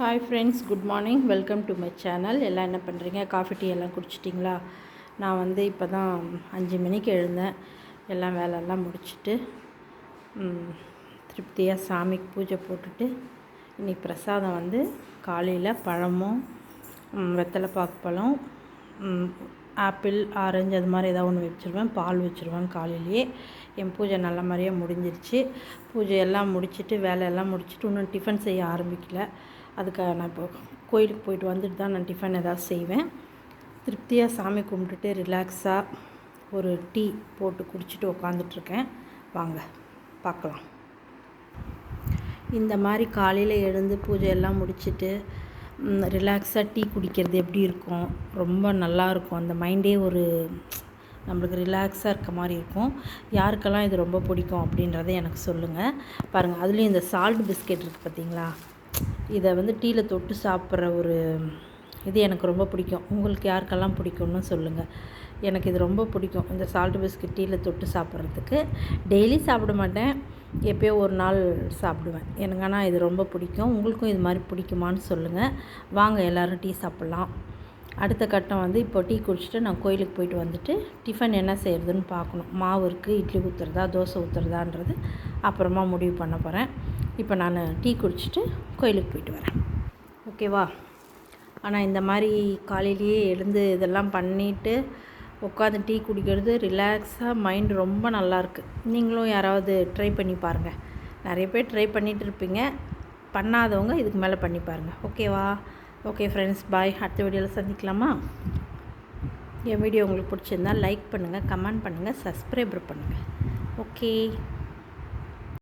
Hi friends good morning welcome to my channel எல்லாம் என்ன பண்ணுறீங்க காஃபி டீ எல்லாம் குடிச்சிட்டிங்களா? நான் வந்து இப்போ தான் அஞ்சு மணிக்கு எழுந்தேன். எல்லாம் வேலையெல்லாம் முடிச்சுட்டு திருப்தியாக சாமிக்கு பூஜை போட்டுட்டு இன்றைக்கி பிரசாதம் வந்து காலையில் பழமும் வெத்தலைப்பாக்கு வெத்தலை பாக்கு பழம் ஆப்பிள் ஆரஞ்சு அது மாதிரி ஏதாவது ஒன்று வச்சுருவேன். பால் வச்சுருவேன் காலையிலேயே. என் பூஜை நல்ல மாதிரியே முடிஞ்சிருச்சு. பூஜை எல்லாம் முடிச்சுட்டு வேலையெல்லாம் முடிச்சுட்டு இன்னும் டிஃபன் செய்ய ஆரம்பிக்கல. அதுக்காக நான் இப்போ கோயிலுக்கு போயிட்டு வந்துட்டு தான் நான் டிஃபன் ஏதாவது செய்வேன். திருப்தியாக சாமி கும்பிட்டுட்டு ரிலாக்ஸாக ஒரு டீ போட்டு குடிச்சிட்டு உக்காந்துட்ருக்கேன் வாங்க பார்க்கலாம். இந்த மாதிரி காலையில் எழுந்து பூஜை எல்லாம் முடிச்சுட்டு ரிலாக்ஸாக டீ குடிக்கிறது எப்படி இருக்கும்? ரொம்ப நல்லா இருக்கும். அந்த மைண்டே ஒரு நம்மளுக்கு ரிலாக்ஸாக இருக்க மாதிரி இருக்கும். யாருக்கெல்லாம் இது ரொம்ப பிடிக்கும் அப்படின்றத எனக்கு சொல்லுங்கள் பாருங்கள் அதுலேயும் இந்த சால்ட் பிஸ்கெட் இருக்குது பார்த்தீங்களா இதை வந்து டீயில் தொட்டு சாப்பிட்ற ஒரு இது எனக்கு ரொம்ப பிடிக்கும். உங்களுக்கு யாருக்கெல்லாம் பிடிக்கும்னு சொல்லுங்கள் எனக்கு இது ரொம்ப பிடிக்கும். இந்த சால்ட் பிஸ்கெட் டீயில் தொட்டு சாப்பிட்றதுக்கு. டெய்லி சாப்பிட மாட்டேன். எப்பயோ ஒரு நாள் சாப்பிடுவேன். எனக்கு ஆனால் இது ரொம்ப பிடிக்கும். உங்களுக்கும் இது மாதிரி பிடிக்குமான்னு சொல்லுங்கள் வாங்க எல்லோரும் டீ சாப்பிட்லாம். அடுத்த கட்டம் வந்து இப்போ டீ குடிச்சிட்டு நான் கோயிலுக்கு போயிட்டு வந்துட்டு டிஃபன் என்ன செய்கிறதுன்னு பார்க்கணும். மாவு இருக்குது இட்லி ஊற்றுறதா தோசை ஊற்றுறதான்றது அப்புறமா முடிவு பண்ண போகிறேன் இப்போ நான் டீ குடிச்சிட்டு கோயிலுக்கு போயிட்டு வரேன். ஓகேவா? ஆனால் இந்த மாதிரி காலையிலேயே எழுந்து இதெல்லாம் பண்ணிவிட்டு உட்காந்து டீ குடிக்கிறது ரிலாக்ஸாக மைண்ட் ரொம்ப நல்லாயிருக்கு நீங்களும் யாராவது ட்ரை பண்ணி பாருங்கள் நிறைய பேர் ட்ரை பண்ணிகிட்டு இருப்பீங்க. பண்ணாதவங்க இதுக்கு மேலே பண்ணி பாருங்கள் ஓகேவா ஓகே ஃப்ரெண்ட்ஸ் பாய் அடுத்த வீடியோவில் சந்திக்கலாமா? என் வீடியோ உங்களுக்கு பிடிச்சிருந்தா லைக் பண்ணுங்கள் கமெண்ட் பண்ணுங்கள் சப்ஸ்கிரைபர் பண்ணுங்கள் ஓகே